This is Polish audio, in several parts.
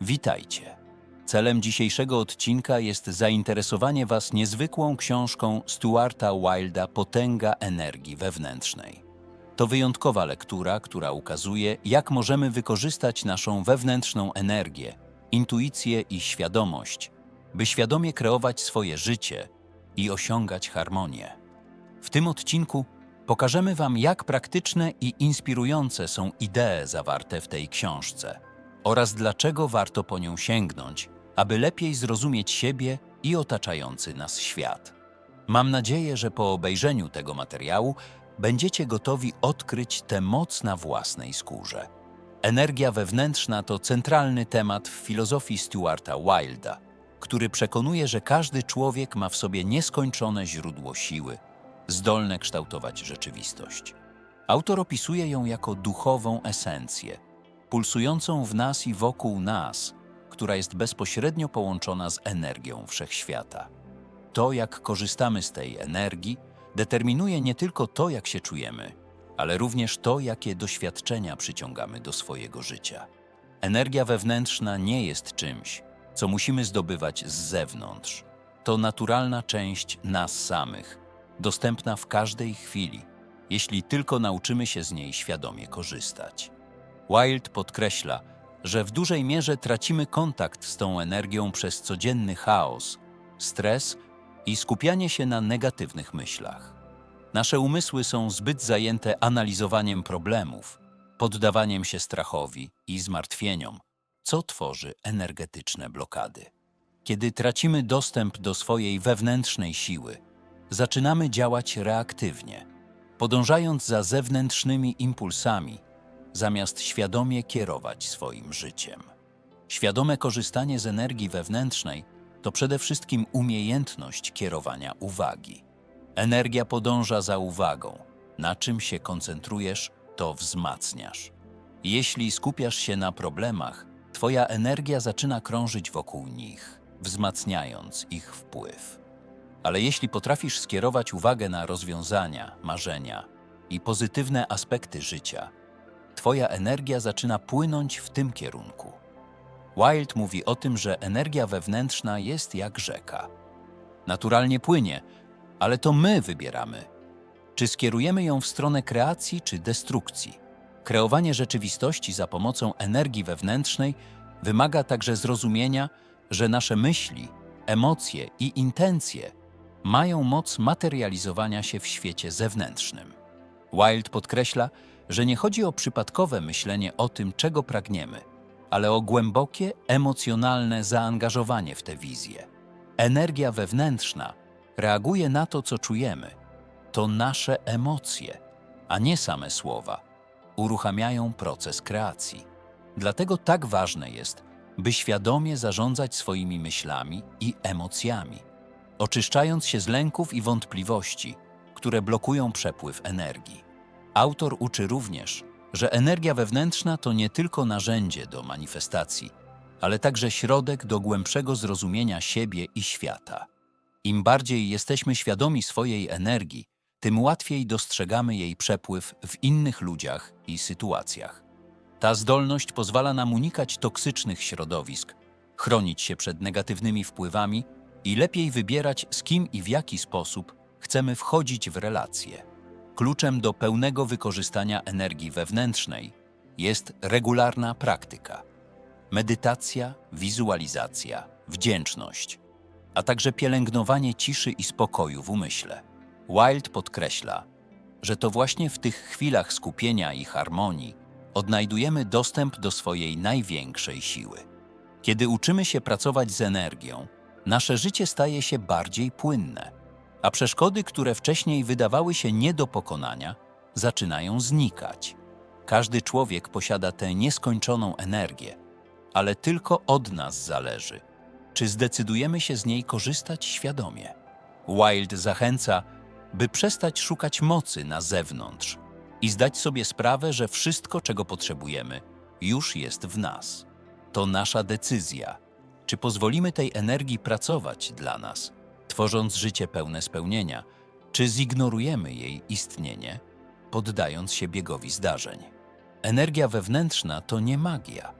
Witajcie. Celem dzisiejszego odcinka jest zainteresowanie Was niezwykłą książką Stuarta Wilda Potęga energii wewnętrznej. To wyjątkowa lektura, która ukazuje, jak możemy wykorzystać naszą wewnętrzną energię, intuicję i świadomość, by świadomie kreować swoje życie i osiągać harmonię. W tym odcinku pokażemy Wam, jak praktyczne i inspirujące są idee zawarte w tej książce oraz dlaczego warto po nią sięgnąć, aby lepiej zrozumieć siebie i otaczający nas świat. Mam nadzieję, że po obejrzeniu tego materiału będziecie gotowi odkryć tę moc na własnej skórze. Energia wewnętrzna to centralny temat w filozofii Stuarta Wilda, który przekonuje, że każdy człowiek ma w sobie nieskończone źródło siły, zdolne kształtować rzeczywistość. Autor opisuje ją jako duchową esencję, pulsującą w nas i wokół nas, która jest bezpośrednio połączona z energią wszechświata. To, jak korzystamy z tej energii, determinuje nie tylko to, jak się czujemy, ale również to, jakie doświadczenia przyciągamy do swojego życia. Energia wewnętrzna nie jest czymś, co musimy zdobywać z zewnątrz. To naturalna część nas samych, dostępna w każdej chwili, jeśli tylko nauczymy się z niej świadomie korzystać. Wild podkreśla, że w dużej mierze tracimy kontakt z tą energią przez codzienny chaos, stres i skupianie się na negatywnych myślach. Nasze umysły są zbyt zajęte analizowaniem problemów, poddawaniem się strachowi i zmartwieniom, co tworzy energetyczne blokady. Kiedy tracimy dostęp do swojej wewnętrznej siły, zaczynamy działać reaktywnie, podążając za zewnętrznymi impulsami, zamiast świadomie kierować swoim życiem. Świadome korzystanie z energii wewnętrznej to przede wszystkim umiejętność kierowania uwagi. Energia podąża za uwagą. Na czym się koncentrujesz, to wzmacniasz. Jeśli skupiasz się na problemach, Twoja energia zaczyna krążyć wokół nich, wzmacniając ich wpływ. Ale jeśli potrafisz skierować uwagę na rozwiązania, marzenia i pozytywne aspekty życia, Twoja energia zaczyna płynąć w tym kierunku. Wild mówi o tym, że energia wewnętrzna jest jak rzeka. Naturalnie płynie, ale to my wybieramy, czy skierujemy ją w stronę kreacji czy destrukcji. Kreowanie rzeczywistości za pomocą energii wewnętrznej wymaga także zrozumienia, że nasze myśli, emocje i intencje mają moc materializowania się w świecie zewnętrznym. Wild podkreśla, że nie chodzi o przypadkowe myślenie o tym, czego pragniemy, ale o głębokie, emocjonalne zaangażowanie w tę wizję. Energia wewnętrzna reaguje na to, co czujemy. To nasze emocje, a nie same słowa, uruchamiają proces kreacji. Dlatego tak ważne jest, by świadomie zarządzać swoimi myślami i emocjami, oczyszczając się z lęków i wątpliwości, które blokują przepływ energii. Autor uczy również, że energia wewnętrzna to nie tylko narzędzie do manifestacji, ale także środek do głębszego zrozumienia siebie i świata. Im bardziej jesteśmy świadomi swojej energii, tym łatwiej dostrzegamy jej przepływ w innych ludziach i sytuacjach. Ta zdolność pozwala nam unikać toksycznych środowisk, chronić się przed negatywnymi wpływami i lepiej wybierać, z kim i w jaki sposób chcemy wchodzić w relacje. Kluczem do pełnego wykorzystania energii wewnętrznej jest regularna praktyka. Medytacja, wizualizacja, wdzięczność, a także pielęgnowanie ciszy i spokoju w umyśle. Wild podkreśla, że to właśnie w tych chwilach skupienia i harmonii odnajdujemy dostęp do swojej największej siły. Kiedy uczymy się pracować z energią, nasze życie staje się bardziej płynne, a przeszkody, które wcześniej wydawały się nie do pokonania, zaczynają znikać. Każdy człowiek posiada tę nieskończoną energię, ale tylko od nas zależy, czy zdecydujemy się z niej korzystać świadomie. Wild zachęca, by przestać szukać mocy na zewnątrz i zdać sobie sprawę, że wszystko, czego potrzebujemy, już jest w nas. To nasza decyzja, czy pozwolimy tej energii pracować dla nas, tworząc życie pełne spełnienia, czy zignorujemy jej istnienie, poddając się biegowi zdarzeń. Energia wewnętrzna to nie magia.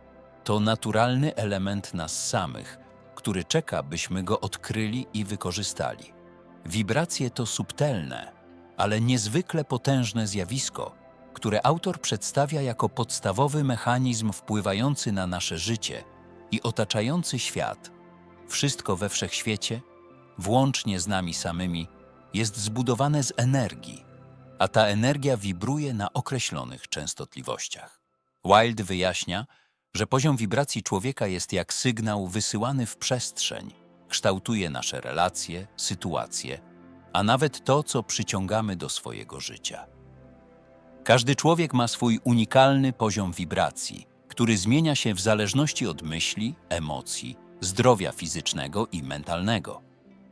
To naturalny element nas samych, który czeka, byśmy go odkryli i wykorzystali. Wibracje to subtelne, ale niezwykle potężne zjawisko, które autor przedstawia jako podstawowy mechanizm wpływający na nasze życie i otaczający świat. Wszystko we wszechświecie, włącznie z nami samymi, jest zbudowane z energii, a ta energia wibruje na określonych częstotliwościach. Wilde wyjaśnia, że poziom wibracji człowieka jest jak sygnał wysyłany w przestrzeń, kształtuje nasze relacje, sytuacje, a nawet to, co przyciągamy do swojego życia. Każdy człowiek ma swój unikalny poziom wibracji, który zmienia się w zależności od myśli, emocji, zdrowia fizycznego i mentalnego.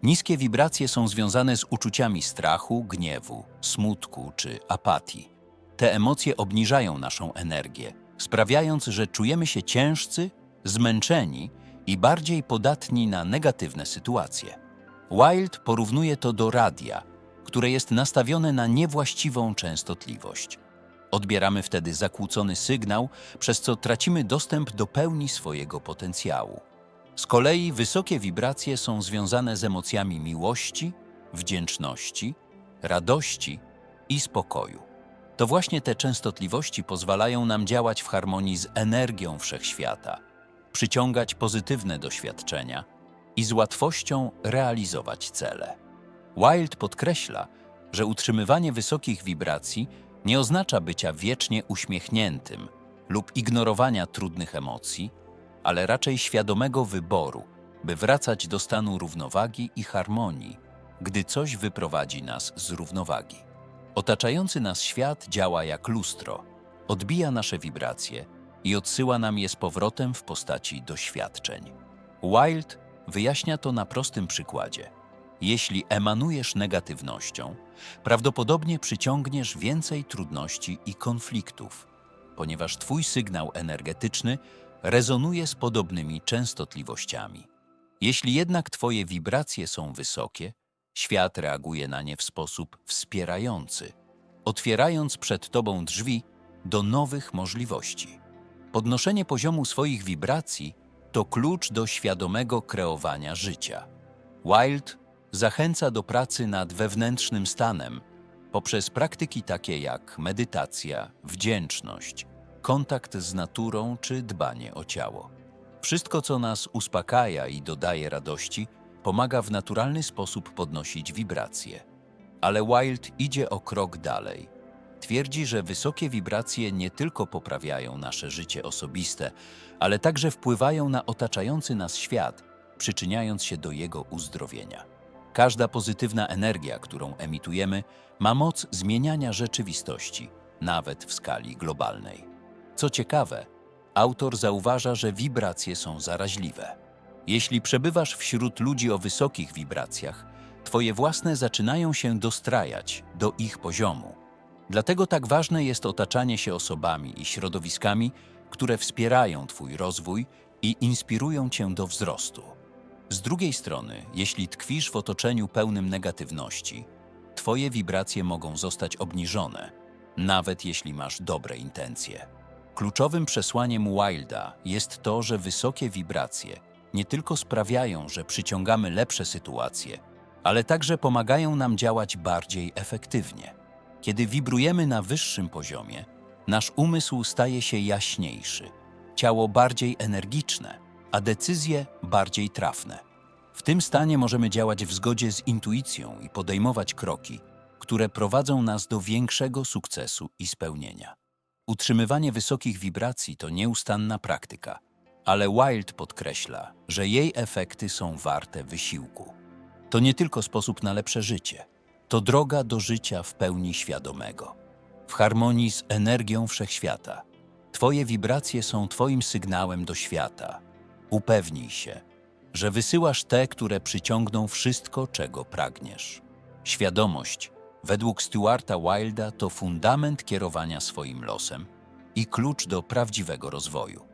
Niskie wibracje są związane z uczuciami strachu, gniewu, smutku czy apatii. Te emocje obniżają naszą energię, sprawiając, że czujemy się ciężcy, zmęczeni i bardziej podatni na negatywne sytuacje. Wild porównuje to do radia, które jest nastawione na niewłaściwą częstotliwość. Odbieramy wtedy zakłócony sygnał, przez co tracimy dostęp do pełni swojego potencjału. Z kolei wysokie wibracje są związane z emocjami miłości, wdzięczności, radości i spokoju. To właśnie te częstotliwości pozwalają nam działać w harmonii z energią wszechświata, przyciągać pozytywne doświadczenia i z łatwością realizować cele. Wild podkreśla, że utrzymywanie wysokich wibracji nie oznacza bycia wiecznie uśmiechniętym lub ignorowania trudnych emocji, ale raczej świadomego wyboru, by wracać do stanu równowagi i harmonii, gdy coś wyprowadzi nas z równowagi. Otaczający nas świat działa jak lustro, odbija nasze wibracje i odsyła nam je z powrotem w postaci doświadczeń. Wild wyjaśnia to na prostym przykładzie. Jeśli emanujesz negatywnością, prawdopodobnie przyciągniesz więcej trudności i konfliktów, ponieważ Twój sygnał energetyczny rezonuje z podobnymi częstotliwościami. Jeśli jednak Twoje wibracje są wysokie, świat reaguje na nie w sposób wspierający, otwierając przed Tobą drzwi do nowych możliwości. Podnoszenie poziomu swoich wibracji to klucz do świadomego kreowania życia. Wild zachęca do pracy nad wewnętrznym stanem poprzez praktyki takie jak medytacja, wdzięczność, kontakt z naturą czy dbanie o ciało. Wszystko, co nas uspokaja i dodaje radości, pomaga w naturalny sposób podnosić wibracje. Ale Wild idzie o krok dalej. Twierdzi, że wysokie wibracje nie tylko poprawiają nasze życie osobiste, ale także wpływają na otaczający nas świat, przyczyniając się do jego uzdrowienia. Każda pozytywna energia, którą emitujemy, ma moc zmieniania rzeczywistości, nawet w skali globalnej. Co ciekawe, autor zauważa, że wibracje są zaraźliwe. Jeśli przebywasz wśród ludzi o wysokich wibracjach, twoje własne zaczynają się dostrajać do ich poziomu. Dlatego tak ważne jest otaczanie się osobami i środowiskami, które wspierają Twój rozwój i inspirują Cię do wzrostu. Z drugiej strony, jeśli tkwisz w otoczeniu pełnym negatywności, Twoje wibracje mogą zostać obniżone, nawet jeśli masz dobre intencje. Kluczowym przesłaniem Wilda jest to, że wysokie wibracje nie tylko sprawiają, że przyciągamy lepsze sytuacje, ale także pomagają nam działać bardziej efektywnie. Kiedy wibrujemy na wyższym poziomie, nasz umysł staje się jaśniejszy, ciało bardziej energiczne, a decyzje bardziej trafne. W tym stanie możemy działać w zgodzie z intuicją i podejmować kroki, które prowadzą nas do większego sukcesu i spełnienia. Utrzymywanie wysokich wibracji to nieustanna praktyka, ale Wild podkreśla, że jej efekty są warte wysiłku. To nie tylko sposób na lepsze życie, to droga do życia w pełni świadomego, w harmonii z energią wszechświata. Twoje wibracje są Twoim sygnałem do świata. Upewnij się, że wysyłasz te, które przyciągną wszystko, czego pragniesz. Świadomość, według Stuarta Wilda, to fundament kierowania swoim losem i klucz do prawdziwego rozwoju.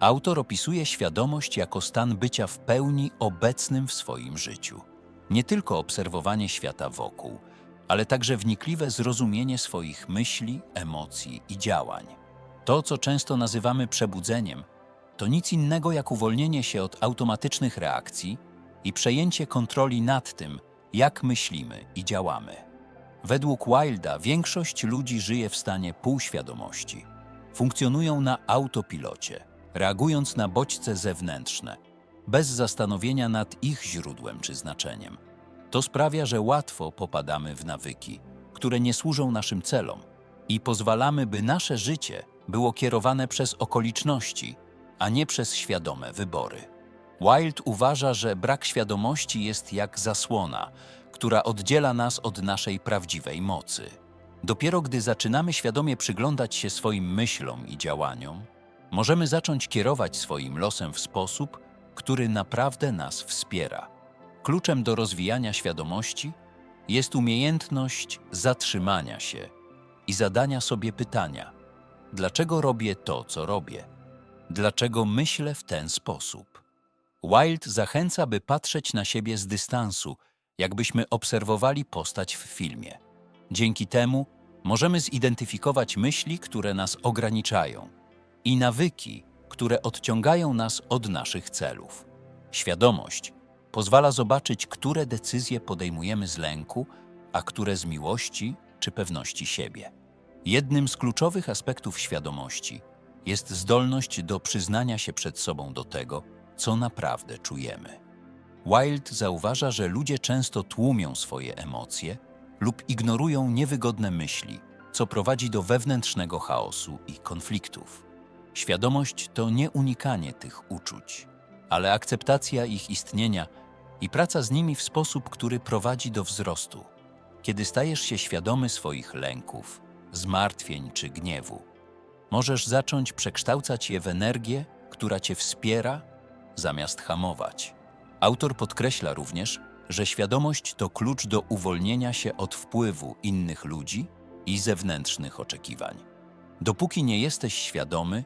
Autor opisuje świadomość jako stan bycia w pełni obecnym w swoim życiu. Nie tylko obserwowanie świata wokół, ale także wnikliwe zrozumienie swoich myśli, emocji i działań. To, co często nazywamy przebudzeniem, to nic innego jak uwolnienie się od automatycznych reakcji i przejęcie kontroli nad tym, jak myślimy i działamy. Według Wilda większość ludzi żyje w stanie półświadomości. Funkcjonują na autopilocie, reagując na bodźce zewnętrzne, bez zastanowienia nad ich źródłem czy znaczeniem. To sprawia, że łatwo popadamy w nawyki, które nie służą naszym celom i pozwalamy, by nasze życie było kierowane przez okoliczności, a nie przez świadome wybory. Wild uważa, że brak świadomości jest jak zasłona, która oddziela nas od naszej prawdziwej mocy. Dopiero gdy zaczynamy świadomie przyglądać się swoim myślom i działaniom, możemy zacząć kierować swoim losem w sposób, który naprawdę nas wspiera. Kluczem do rozwijania świadomości jest umiejętność zatrzymania się i zadania sobie pytania: dlaczego robię to, co robię? Dlaczego myślę w ten sposób? Wild zachęca, by patrzeć na siebie z dystansu, jakbyśmy obserwowali postać w filmie. Dzięki temu możemy zidentyfikować myśli, które nas ograniczają i nawyki, które odciągają nas od naszych celów. Świadomość pozwala zobaczyć, które decyzje podejmujemy z lęku, a które z miłości czy pewności siebie. Jednym z kluczowych aspektów świadomości jest zdolność do przyznania się przed sobą do tego, co naprawdę czujemy. Wild zauważa, że ludzie często tłumią swoje emocje lub ignorują niewygodne myśli, co prowadzi do wewnętrznego chaosu i konfliktów. Świadomość to nie unikanie tych uczuć, ale akceptacja ich istnienia i praca z nimi w sposób, który prowadzi do wzrostu. Kiedy stajesz się świadomy swoich lęków, zmartwień czy gniewu, możesz zacząć przekształcać je w energię, która cię wspiera, zamiast hamować. Autor podkreśla również, że świadomość to klucz do uwolnienia się od wpływu innych ludzi i zewnętrznych oczekiwań. Dopóki nie jesteś świadomy,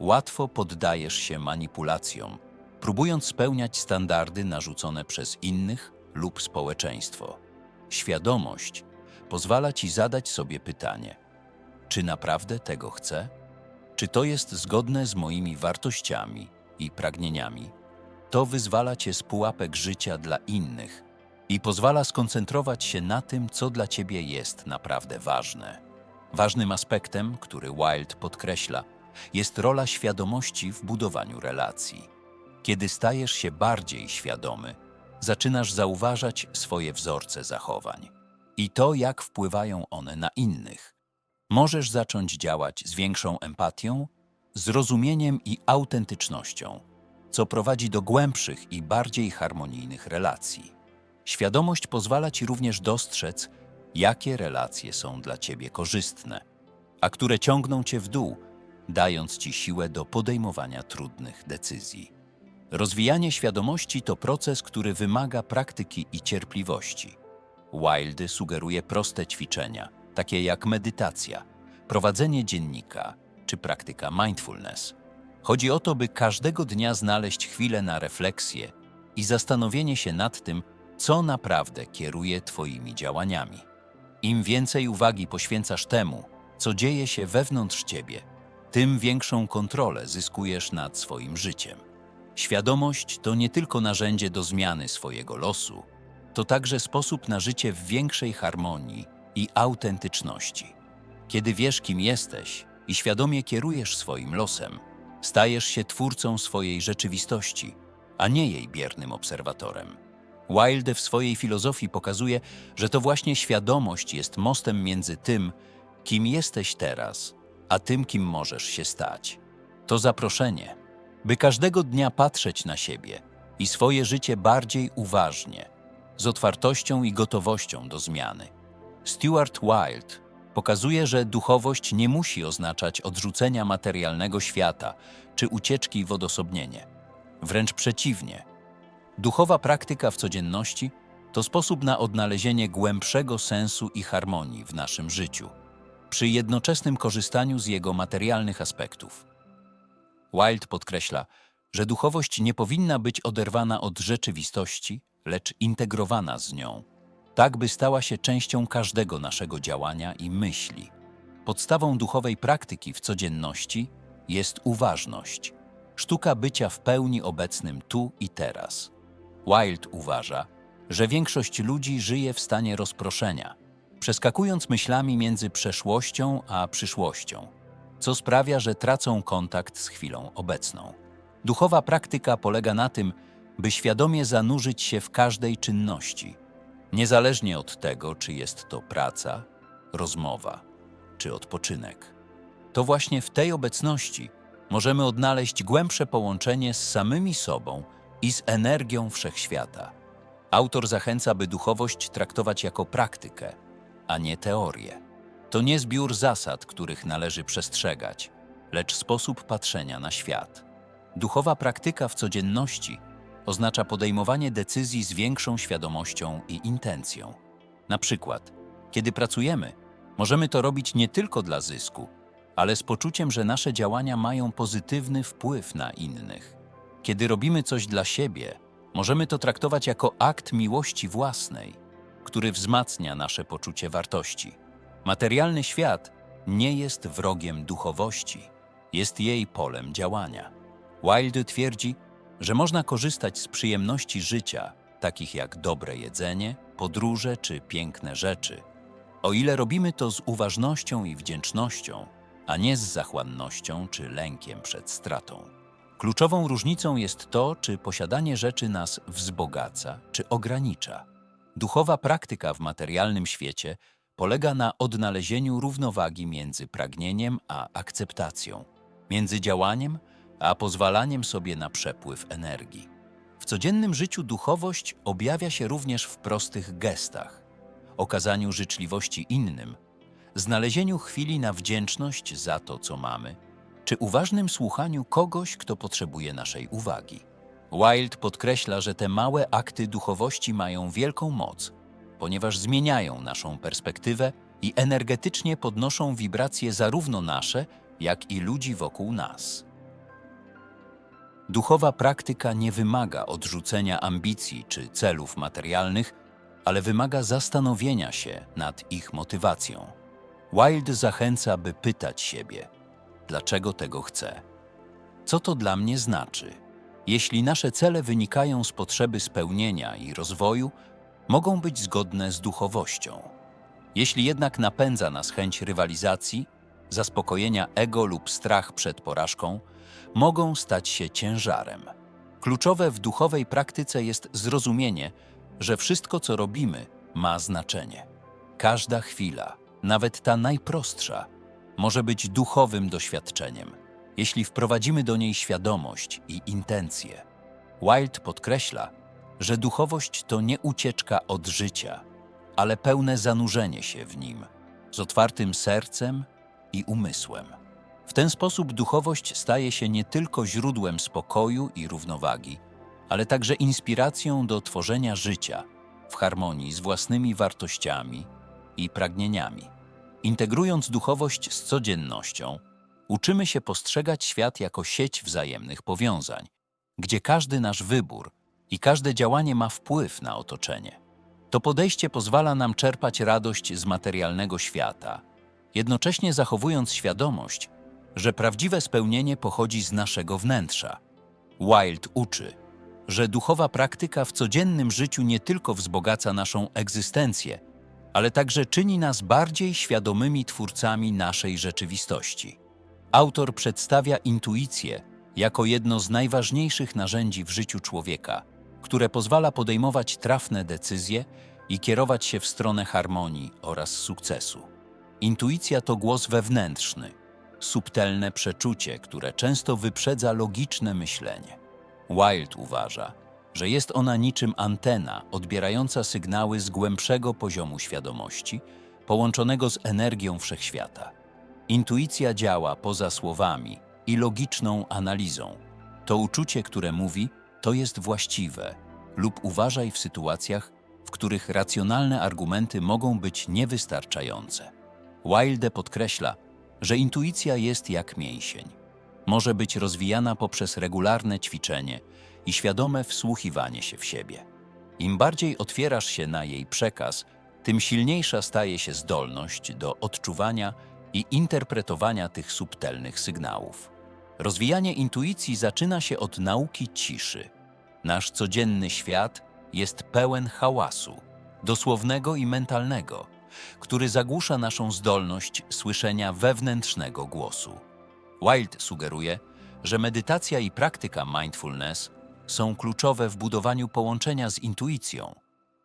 łatwo poddajesz się manipulacjom, próbując spełniać standardy narzucone przez innych lub społeczeństwo. Świadomość pozwala ci zadać sobie pytanie: czy naprawdę tego chcę? Czy to jest zgodne z moimi wartościami i pragnieniami? To wyzwala cię z pułapek życia dla innych i pozwala skoncentrować się na tym, co dla ciebie jest naprawdę ważne. Ważnym aspektem, który Wild podkreśla, jest rola świadomości w budowaniu relacji. Kiedy stajesz się bardziej świadomy, zaczynasz zauważać swoje wzorce zachowań i to, jak wpływają one na innych. Możesz zacząć działać z większą empatią, zrozumieniem i autentycznością, co prowadzi do głębszych i bardziej harmonijnych relacji. Świadomość pozwala ci również dostrzec, jakie relacje są dla ciebie korzystne, a które ciągną cię w dół, dając ci siłę do podejmowania trudnych decyzji. Rozwijanie świadomości to proces, który wymaga praktyki i cierpliwości. Wildy sugeruje proste ćwiczenia, takie jak medytacja, prowadzenie dziennika czy praktyka mindfulness. Chodzi o to, by każdego dnia znaleźć chwilę na refleksję i zastanowienie się nad tym, co naprawdę kieruje Twoimi działaniami. Im więcej uwagi poświęcasz temu, co dzieje się wewnątrz Ciebie, tym większą kontrolę zyskujesz nad swoim życiem. Świadomość to nie tylko narzędzie do zmiany swojego losu, to także sposób na życie w większej harmonii i autentyczności. Kiedy wiesz, kim jesteś i świadomie kierujesz swoim losem, stajesz się twórcą swojej rzeczywistości, a nie jej biernym obserwatorem. Wilde w swojej filozofii pokazuje, że to właśnie świadomość jest mostem między tym, kim jesteś teraz, a tym, kim możesz się stać. To zaproszenie, by każdego dnia patrzeć na siebie i swoje życie bardziej uważnie, z otwartością i gotowością do zmiany. Stuart Wilde pokazuje, że duchowość nie musi oznaczać odrzucenia materialnego świata czy ucieczki w odosobnienie. Wręcz przeciwnie. Duchowa praktyka w codzienności to sposób na odnalezienie głębszego sensu i harmonii w naszym życiu, przy jednoczesnym korzystaniu z jego materialnych aspektów. Wilde podkreśla, że duchowość nie powinna być oderwana od rzeczywistości, lecz integrowana z nią, tak by stała się częścią każdego naszego działania i myśli. Podstawą duchowej praktyki w codzienności jest uważność, sztuka bycia w pełni obecnym tu i teraz. Wilde uważa, że większość ludzi żyje w stanie rozproszenia, przeskakując myślami między przeszłością a przyszłością, co sprawia, że tracą kontakt z chwilą obecną. Duchowa praktyka polega na tym, by świadomie zanurzyć się w każdej czynności, niezależnie od tego, czy jest to praca, rozmowa czy odpoczynek. To właśnie w tej obecności możemy odnaleźć głębsze połączenie z samymi sobą i z energią wszechświata. Autor zachęca, by duchowość traktować jako praktykę, a nie teorię. To nie zbiór zasad, których należy przestrzegać, lecz sposób patrzenia na świat. Duchowa praktyka w codzienności oznacza podejmowanie decyzji z większą świadomością i intencją. Na przykład, kiedy pracujemy, możemy to robić nie tylko dla zysku, ale z poczuciem, że nasze działania mają pozytywny wpływ na innych. Kiedy robimy coś dla siebie, możemy to traktować jako akt miłości własnej, który wzmacnia nasze poczucie wartości. Materialny świat nie jest wrogiem duchowości, jest jej polem działania. Wilde twierdzi, że można korzystać z przyjemności życia, takich jak dobre jedzenie, podróże czy piękne rzeczy, o ile robimy to z uważnością i wdzięcznością, a nie z zachłannością czy lękiem przed stratą. Kluczową różnicą jest to, czy posiadanie rzeczy nas wzbogaca, czy ogranicza. Duchowa praktyka w materialnym świecie polega na odnalezieniu równowagi między pragnieniem a akceptacją, między działaniem a pozwalaniem sobie na przepływ energii. W codziennym życiu duchowość objawia się również w prostych gestach, okazaniu życzliwości innym, znalezieniu chwili na wdzięczność za to, co mamy, czy uważnym słuchaniu kogoś, kto potrzebuje naszej uwagi. Wilde podkreśla, że te małe akty duchowości mają wielką moc, ponieważ zmieniają naszą perspektywę i energetycznie podnoszą wibracje zarówno nasze, jak i ludzi wokół nas. Duchowa praktyka nie wymaga odrzucenia ambicji czy celów materialnych, ale wymaga zastanowienia się nad ich motywacją. Wilde zachęca, by pytać siebie, dlaczego tego chcę? Co to dla mnie znaczy? Jeśli nasze cele wynikają z potrzeby spełnienia i rozwoju, mogą być zgodne z duchowością. Jeśli jednak napędza nas chęć rywalizacji, zaspokojenia ego lub strach przed porażką, mogą stać się ciężarem. Kluczowe w duchowej praktyce jest zrozumienie, że wszystko, co robimy, ma znaczenie. Każda chwila, nawet ta najprostsza, może być duchowym doświadczeniem, jeśli wprowadzimy do niej świadomość i intencje. Wilde podkreśla, że duchowość to nie ucieczka od życia, ale pełne zanurzenie się w nim, z otwartym sercem i umysłem. W ten sposób duchowość staje się nie tylko źródłem spokoju i równowagi, ale także inspiracją do tworzenia życia w harmonii z własnymi wartościami i pragnieniami. Integrując duchowość z codziennością, uczymy się postrzegać świat jako sieć wzajemnych powiązań, gdzie każdy nasz wybór i każde działanie ma wpływ na otoczenie. To podejście pozwala nam czerpać radość z materialnego świata, jednocześnie zachowując świadomość, że prawdziwe spełnienie pochodzi z naszego wnętrza. Wilde uczy, że duchowa praktyka w codziennym życiu nie tylko wzbogaca naszą egzystencję, ale także czyni nas bardziej świadomymi twórcami naszej rzeczywistości. Autor przedstawia intuicję jako jedno z najważniejszych narzędzi w życiu człowieka, które pozwala podejmować trafne decyzje i kierować się w stronę harmonii oraz sukcesu. Intuicja to głos wewnętrzny, subtelne przeczucie, które często wyprzedza logiczne myślenie. Wilde uważa, że jest ona niczym antena odbierająca sygnały z głębszego poziomu świadomości, połączonego z energią wszechświata. Intuicja działa poza słowami i logiczną analizą. To uczucie, które mówi, to jest właściwe, lub uważaj w sytuacjach, w których racjonalne argumenty mogą być niewystarczające. Wilde podkreśla, że intuicja jest jak mięsień. Może być rozwijana poprzez regularne ćwiczenie i świadome wsłuchiwanie się w siebie. Im bardziej otwierasz się na jej przekaz, tym silniejsza staje się zdolność do odczuwania i interpretowania tych subtelnych sygnałów. Rozwijanie intuicji zaczyna się od nauki ciszy. Nasz codzienny świat jest pełen hałasu, dosłownego i mentalnego, który zagłusza naszą zdolność słyszenia wewnętrznego głosu. Wild sugeruje, że medytacja i praktyka mindfulness są kluczowe w budowaniu połączenia z intuicją.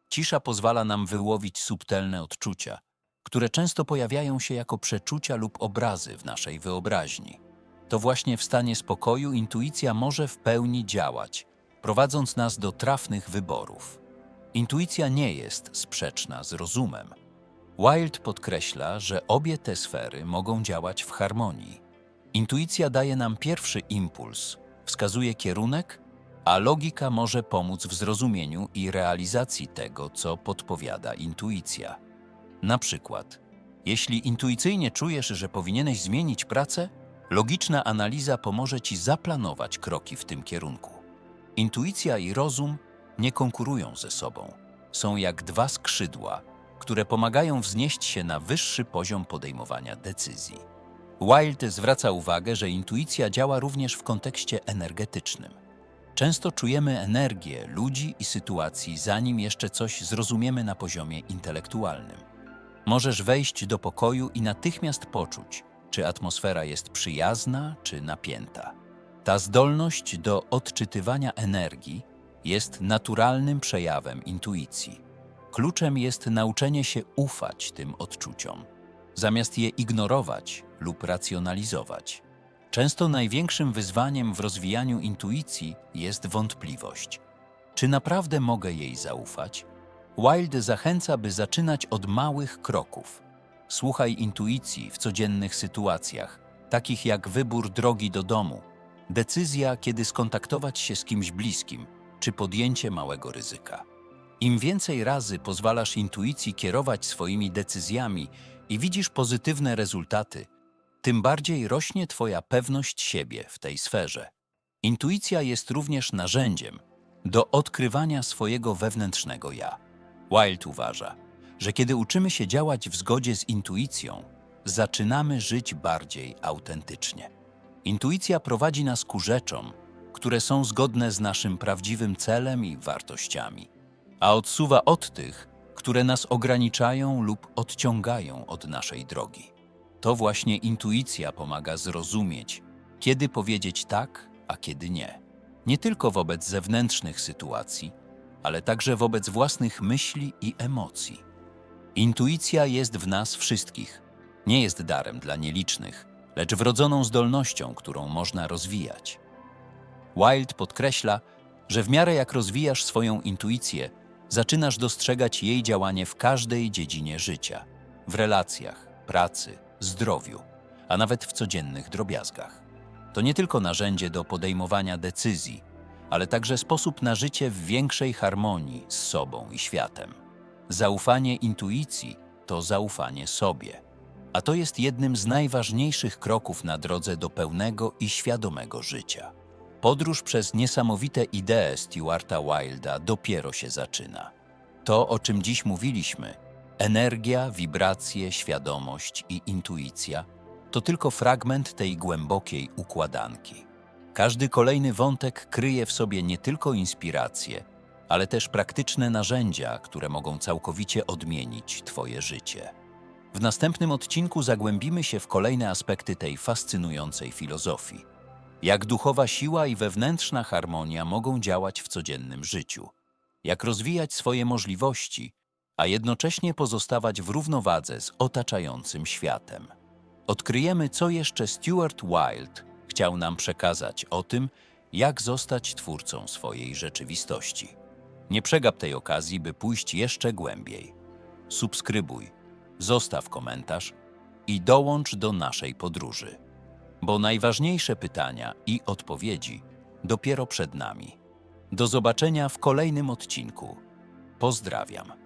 Cisza pozwala nam wyłowić subtelne odczucia, które często pojawiają się jako przeczucia lub obrazy w naszej wyobraźni. To właśnie w stanie spokoju intuicja może w pełni działać, prowadząc nas do trafnych wyborów. Intuicja nie jest sprzeczna z rozumem. Wild podkreśla, że obie te sfery mogą działać w harmonii. Intuicja daje nam pierwszy impuls, wskazuje kierunek, a logika może pomóc w zrozumieniu i realizacji tego, co podpowiada intuicja. Na przykład, jeśli intuicyjnie czujesz, że powinieneś zmienić pracę, logiczna analiza pomoże ci zaplanować kroki w tym kierunku. Intuicja i rozum nie konkurują ze sobą. Są jak dwa skrzydła, które pomagają wznieść się na wyższy poziom podejmowania decyzji. Wild zwraca uwagę, że intuicja działa również w kontekście energetycznym. Często czujemy energię ludzi i sytuacji, zanim jeszcze coś zrozumiemy na poziomie intelektualnym. Możesz wejść do pokoju i natychmiast poczuć, czy atmosfera jest przyjazna czy napięta. Ta zdolność do odczytywania energii jest naturalnym przejawem intuicji. Kluczem jest nauczenie się ufać tym odczuciom, zamiast je ignorować lub racjonalizować. Często największym wyzwaniem w rozwijaniu intuicji jest wątpliwość. Czy naprawdę mogę jej zaufać? Wild zachęca, by zaczynać od małych kroków. Słuchaj intuicji w codziennych sytuacjach, takich jak wybór drogi do domu, decyzja, kiedy skontaktować się z kimś bliskim, czy podjęcie małego ryzyka. Im więcej razy pozwalasz intuicji kierować swoimi decyzjami i widzisz pozytywne rezultaty, tym bardziej rośnie Twoja pewność siebie w tej sferze. Intuicja jest również narzędziem do odkrywania swojego wewnętrznego ja. Wild uważa, że kiedy uczymy się działać w zgodzie z intuicją, zaczynamy żyć bardziej autentycznie. Intuicja prowadzi nas ku rzeczom, które są zgodne z naszym prawdziwym celem i wartościami, a odsuwa od tych, które nas ograniczają lub odciągają od naszej drogi. To właśnie intuicja pomaga zrozumieć, kiedy powiedzieć tak, a kiedy nie. Nie tylko wobec zewnętrznych sytuacji, ale także wobec własnych myśli i emocji. Intuicja jest w nas wszystkich. Nie jest darem dla nielicznych, lecz wrodzoną zdolnością, którą można rozwijać. Wild podkreśla, że w miarę jak rozwijasz swoją intuicję, zaczynasz dostrzegać jej działanie w każdej dziedzinie życia w relacjach, pracy, zdrowiu, a nawet w codziennych drobiazgach. To nie tylko narzędzie do podejmowania decyzji, ale także sposób na życie w większej harmonii z sobą i światem. Zaufanie intuicji to zaufanie sobie, a to jest jednym z najważniejszych kroków na drodze do pełnego i świadomego życia. Podróż przez niesamowite idee Stuarta Wilda dopiero się zaczyna. To, o czym dziś mówiliśmy, energia, wibracje, świadomość i intuicja, to tylko fragment tej głębokiej układanki. Każdy kolejny wątek kryje w sobie nie tylko inspiracje, ale też praktyczne narzędzia, które mogą całkowicie odmienić Twoje życie. W następnym odcinku zagłębimy się w kolejne aspekty tej fascynującej filozofii. Jak duchowa siła i wewnętrzna harmonia mogą działać w codziennym życiu. Jak rozwijać swoje możliwości, a jednocześnie pozostawać w równowadze z otaczającym światem. Odkryjemy, co jeszcze Stuart Wilde chciał nam przekazać o tym, jak zostać twórcą swojej rzeczywistości. Nie przegap tej okazji, by pójść jeszcze głębiej. Subskrybuj, zostaw komentarz i dołącz do naszej podróży, bo najważniejsze pytania i odpowiedzi dopiero przed nami. Do zobaczenia w kolejnym odcinku. Pozdrawiam.